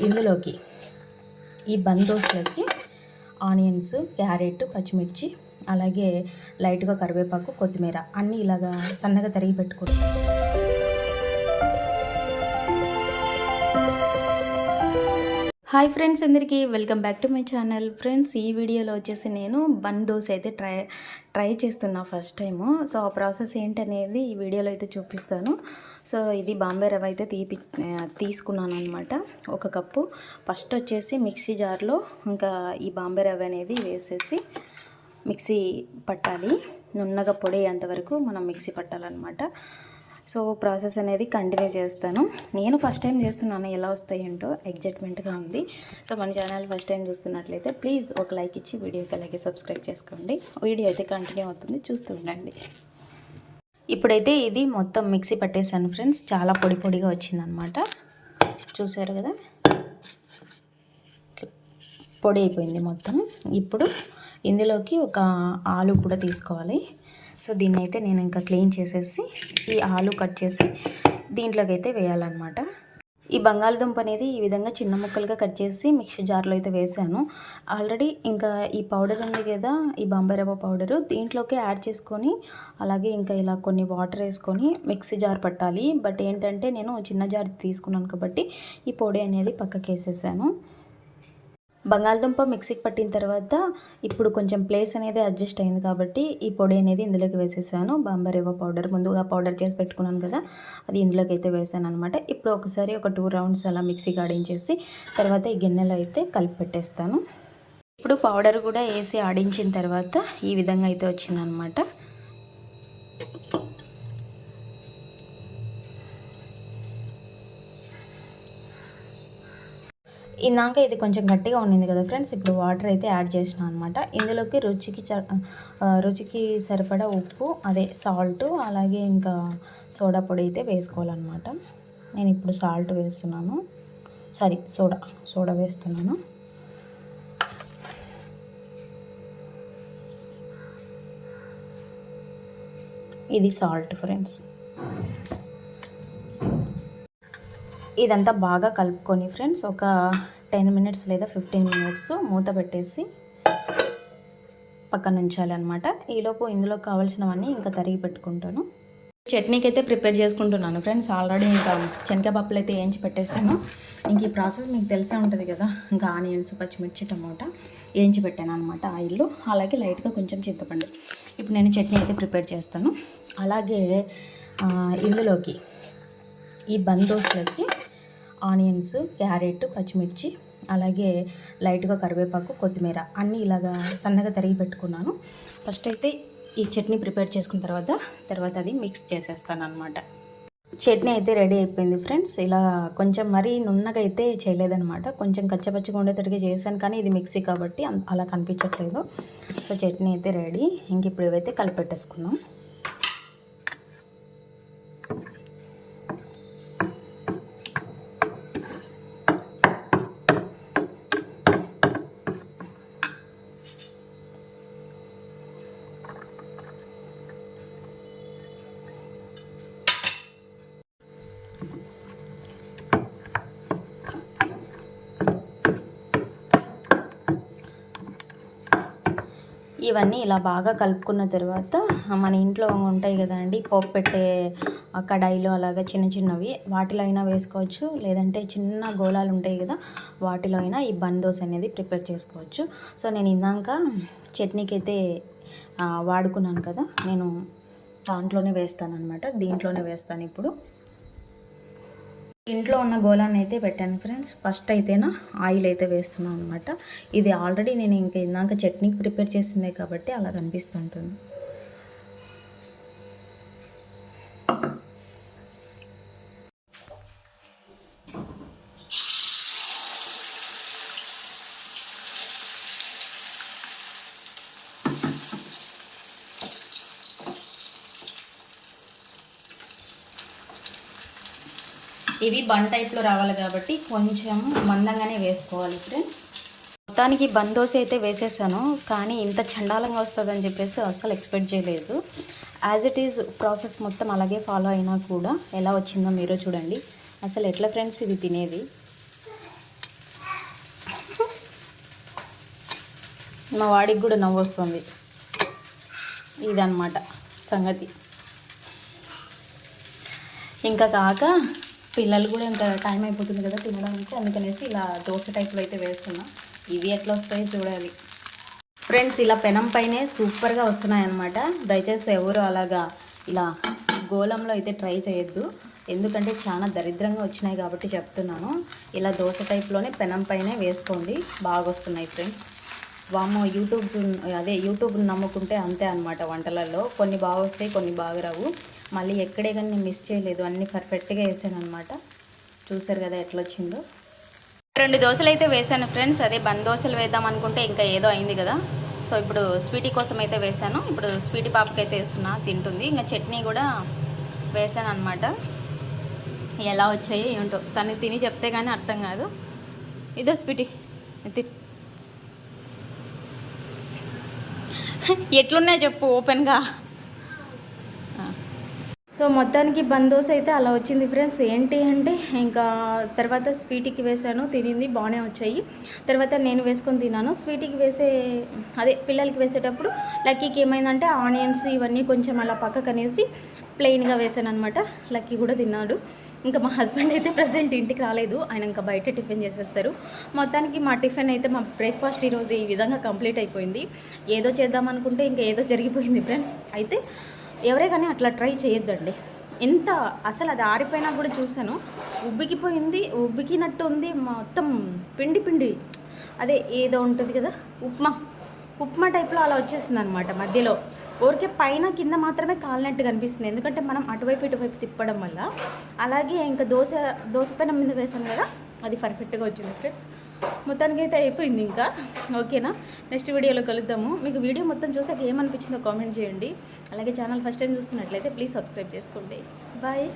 ఇందులోకి ఈ బందోస్లోకి onions carrot పచ్చిమిర్చి అలాగే లైట్గా కరివేపాకు కొత్తిమీర అన్నీ ఇలాగా సన్నగా తరిగి పెట్టుకుంటాం హాయ్ ఫ్రెండ్స్ అందరికీ welcome back to my channel. Friends ఈ వీడియోలో వచ్చేసి నేను బన్ దోశ అయితే ట్రై ట్రై చేస్తున్నా ఫస్ట్ టైము. సో ఆ ప్రాసెస్ ఏంటనేది ఈ వీడియోలో అయితే చూపిస్తాను. సో ఇది బాంబే రవ్వ అయితే తీపి తీసుకున్నాను అనమాట ఒక కప్పు. ఫస్ట్ వచ్చేసి మిక్సీ జార్లో ఇంకా ఈ బాంబే రవ్వ అనేది వేసేసి మిక్సీ పట్టాలి. నున్నగా పొడి అంతవరకు మనం మిక్సీ పట్టాలన్నమాట. సో ప్రాసెస్ అనేది కంటిన్యూ చేస్తాను. నేను ఫస్ట్ టైం చేస్తున్నాను ఎలా వస్తాయంటో ఎగ్జైట్మెంట్గా ఉంది. సో మన ఛానల్ ఫస్ట్ టైం చూస్తున్నట్లయితే ప్లీజ్ ఒక లైక్ ఇచ్చి వీడియోకి అలాగే సబ్స్క్రైబ్ చేసుకోండి. వీడియో అయితే కంటిన్యూ అవుతుంది చూస్తూ ఉండండి. ఇప్పుడైతే ఇది మొత్తం మిక్సీ పట్టేసాను ఫ్రెండ్స్. చాలా పొడి పొడిగా వచ్చిందనమాట చూసారు కదా? పొడి అయిపోయింది మొత్తం. ఇప్పుడు ఇందులోకి ఒక ఆలు కూడా తీసుకోవాలి. సో దీన్ని అయితే నేను ఇంకా క్లీన్ చేసేసి ఈ ఆలు కట్ చేసి దీంట్లోకి అయితే వేయాలన్నమాట. ఈ బంగాళదుంప అనేది ఈ విధంగా చిన్న ముక్కలుగా కట్ చేసి మిక్సీ జార్లో అయితే వేసాను. ఆల్రెడీ ఇంకా ఈ పౌడర్ ఉంది కదా ఈ బాంబాయి రవ్వ పౌడరు దీంట్లోకి యాడ్ చేసుకొని అలాగే ఇంకా ఇలా కొన్ని వాటర్ వేసుకొని మిక్సీ జార్ పట్టాలి. బట్ ఏంటంటే నేను చిన్న జార్ తీసుకున్నాను కాబట్టి ఈ పొడి అనేది పక్కకి వేసేసాను బంగాళదుంప మిక్సీకి పట్టిన తర్వాత ఇప్పుడు కొంచెం ప్లేస్ అనేది అడ్జస్ట్ అయింది కాబట్టి ఈ పొడి అనేది ఇందులోకి వేసేసాను. బాంబరేవా పౌడర్ ముందుగా పౌడర్ చేసి పెట్టుకున్నాను కదా అది ఇందులోకి అయితే వేసాను అనమాట ఇప్పుడు ఒకసారి ఒక టూ రౌండ్స్ అలా మిక్సీకి ఆడించేసి తర్వాత ఈ గిన్నెలో అయితే కలిపి పెట్టేస్తాను. ఇప్పుడు పౌడర్ కూడా వేసి ఆడించిన తర్వాత ఈ విధంగా అయితే వచ్చిందనమాట ఇందాక ఇది కొంచెం గట్టిగా ఉండింది కదా ఫ్రెండ్స్ ఇప్పుడు వాటర్ అయితే యాడ్ చేసిన అనమాట ఇందులోకి రుచికి రుచికి సరిపడా ఉప్పు అదే సాల్ట్ అలాగే ఇంకా సోడా పొడి అయితే వేసుకోవాలన్నమాట. నేను ఇప్పుడు సాల్ట్ వేస్తున్నాను. సారీ సోడా సోడా వేస్తున్నాను. ఇది సాల్ట్ ఫ్రెండ్స్. ఇదంతా బాగా కలుపుకొని ఫ్రెండ్స్ ఒక టెన్ మినిట్స్ లేదా ఫిఫ్టీన్ మినిట్స్ మూత పెట్టేసి పక్కన ఉంచాలన్నమాట. ఈలోపు ఇందులో కావాల్సినవన్నీ ఇంకా తరిగి పెట్టుకుంటాను. చట్నీకి అయితే ప్రిపేర్ చేసుకుంటున్నాను ఫ్రెండ్స్. ఆల్రెడీ ఇంకా శనగపప్పులు అయితే వేయించి పెట్టేసాను ఇంక ఈ ప్రాసెస్ మీకు తెలిసే ఉంటుంది కదా. ఇంకా ఆనియన్స్ పచ్చిమిర్చి టమోటా వేయించి పెట్టాను అనమాట ఆయిల్లో. అలాగే లైట్గా కొంచెం చింతపండు. ఇప్పుడు నేను చట్నీ అయితే ప్రిపేర్ చేస్తాను. అలాగే ఇందులోకి ఈ బందోస్లకి ఆనియన్స్ క్యారెట్ పచ్చిమిర్చి అలాగే లైట్గా కరివేపాకు కొత్తిమీర అన్నీ ఇలాగా సన్నగా తరిగి పెట్టుకున్నాను. ఫస్ట్ అయితే ఈ చట్నీ ప్రిపేర్ చేసుకున్న తర్వాత తర్వాత అది మిక్స్ చేసేస్తాను అనమాట చట్నీ అయితే రెడీ అయిపోయింది ఫ్రెండ్స్. ఇలా కొంచెం మరీ నున్నగా అయితే చేయలేదనమాట కొంచెం కచ్చపచ్చగా ఉండేటట్టుగా చేశాను కానీ ఇది మిక్సీ కాబట్టి అలా కనిపించట్లేదు. సో చట్నీ అయితే రెడీ. ఇంక ఇప్పుడు ఇవైతే కలిపెట్టేసుకున్నాం ఇవన్నీ ఇలా బాగా కలుపుకున్న తర్వాత మన ఇంట్లో ఉంటాయి కదండి పోపు పెట్టే కడాయిలో అలాగా చిన్న చిన్నవి. వాటిలో అయినా వేసుకోవచ్చు. లేదంటే చిన్న గోళాలు ఉంటాయి కదా వాటిలో అయినా ఈ బన్ అనేది ప్రిపేర్ చేసుకోవచ్చు. సో నేను ఇందాక చట్నీకి అయితే వాడుకున్నాను కదా నేను దాంట్లోనే వేస్తాను అనమాట దీంట్లోనే వేస్తాను ఇప్పుడు. ఇంట్లో ఉన్న గోళాన్ని అయితే పెట్టాను ఫ్రెండ్స్. ఫస్ట్ అయితేనా ఆయిల్ అయితే వేస్తున్నాను అనమాట ఇది ఆల్రెడీ నేను ఇంకా ఇందాక చట్నీకి ప్రిపేర్ చేసిందే కాబట్టి అలా కనిపిస్తుంటుంది. ఇవి బన్ టైప్లో రావాలి కాబట్టి కొంచెం మందంగానే వేసుకోవాలి ఫ్రెండ్స్ మొత్తానికి బందోసి అయితే వేసేసాను కానీ ఇంత చండాలంగా వస్తుందని చెప్పేసి అస్సలు ఎక్స్పెక్ట్ చేయలేదు. యాజ్ ఇట్ ఈజ్ ప్రాసెస్ మొత్తం అలాగే ఫాలో అయినా కూడా ఎలా వచ్చిందో మీరు చూడండి. అసలు ఎట్లా ఫ్రెండ్స్ ఇది తినేది? మా వాడికి కూడా నవ్వు వస్తుంది. ఇదన్నమాట సంగతి. ఇంకా కాక పిల్లలు కూడా ఇంకా టైం అయిపోతుంది కదా తినడానికి. అందుకనేసి ఇలా దోశ టైప్లో అయితే వేస్తున్నా. ఇవి ఎట్లా వస్తాయో చూడాలి. ఫ్రెండ్స్ ఇలా పెనం పైనే సూపర్గా వస్తున్నాయి అనమాట దయచేసి ఎవరు అలాగా ఇలా గోళంలో అయితే ట్రై చేయొద్దు. ఎందుకంటే చాలా దరిద్రంగా వచ్చినాయి కాబట్టి చెప్తున్నాను. ఇలా దోశ టైప్లోనే పెనం పైనే వేసుకోండి. బాగా వస్తున్నాయి ఫ్రెండ్స్ వామో యూట్యూబ్ అదే యూట్యూబ్ నమ్ముకుంటే అంతే అనమాట వంటలలో. కొన్ని బాగా వస్తాయి కొన్ని బాగా రావు. మళ్ళీ ఎక్కడే కానీ నేను మిస్ చేయలేదు. అన్నీ పర్ఫెక్ట్గా వేసాను అనమాట చూసారు కదా ఎట్లా వచ్చిందో. రెండు దోశలు అయితే వేసాను ఫ్రెండ్స్. అదే బంద్ దోశలు వేద్దాం అనుకుంటే ఇంకా ఏదో అయింది కదా. సో ఇప్పుడు స్వీటీ కోసం అయితే వేసాను. ఇప్పుడు స్వీటీ పాపకి అయితే వేస్తున్నా తింటుంది. ఇంకా చట్నీ కూడా వేసాను అనమాట ఎలా వచ్చాయి ఏంటో. తను తిని చెప్తే కానీ అర్థం కాదు. ఇదో స్వీటీ ఇది ఎట్లున్నాయి చెప్పు ఓపెన్గా. సో మొత్తానికి బందోస్ అయితే అలా వచ్చింది ఫ్రెండ్స్. ఏంటి అంటే ఇంకా తర్వాత స్వీటీకి వేసాను తినింది బాగానే వచ్చాయి. తర్వాత నేను వేసుకొని తిన్నాను. స్వీటీకి వేసే అదే పిల్లలకి వేసేటప్పుడు లక్కీకి ఏమైందంటే ఆనియన్స్ ఇవన్నీ కొంచెం అలా పక్కకు అనేసి ప్లెయిన్గా వేసాను అనమాట లక్కీ కూడా తిన్నాడు. ఇంకా మా హస్బెండ్ అయితే ప్రజెంట్ ఇంటికి రాలేదు. ఆయన ఇంకా బయట టిఫిన్ చేసేస్తారు. మొత్తానికి మా టిఫిన్ అయితే మా బ్రేక్ఫాస్ట్ ఈరోజు ఈ విధంగా కంప్లీట్ అయిపోయింది. ఏదో చేద్దాం అనుకుంటే ఇంకా ఏదో జరిగిపోయింది ఫ్రెండ్స్. అయితే ఎవరే కానీ అట్లా ట్రై చేయొద్దండి. ఎంత అసలు అది ఆరిపోయినా కూడా చూశాను. ఉబ్బికిపోయింది ఉబ్బికినట్టు ఉంది మొత్తం పిండి పిండి. అదే ఏదో ఉంటుంది కదా ఉప్మా. ఉప్మా టైప్లో అలా వచ్చేసింది అనమాట మధ్యలో. ఊరికే పైన కింద మాత్రమే కాలినట్టు కనిపిస్తుంది. ఎందుకంటే మనం అటువైపు ఇటువైపు తిప్పడం వల్ల. అలాగే ఇంకా దోశ దోశ పైన మీద వేసాం కదా అది పర్ఫెక్ట్గా వచ్చింది ఫ్రెండ్స్. మొత్తానికి అయితే అయిపోయింది ఇంకా. ఓకేనా? నెక్స్ట్ వీడియోలో కలుద్దాము. మీకు వీడియో మొత్తం చూసాక ఏమనిపించిందో కామెంట్ చేయండి. అలాగే ఛానల్ ఫస్ట్ టైం చూస్తున్నట్లయితే ప్లీజ్ సబ్స్క్రైబ్ చేసుకోండి. బాయ్.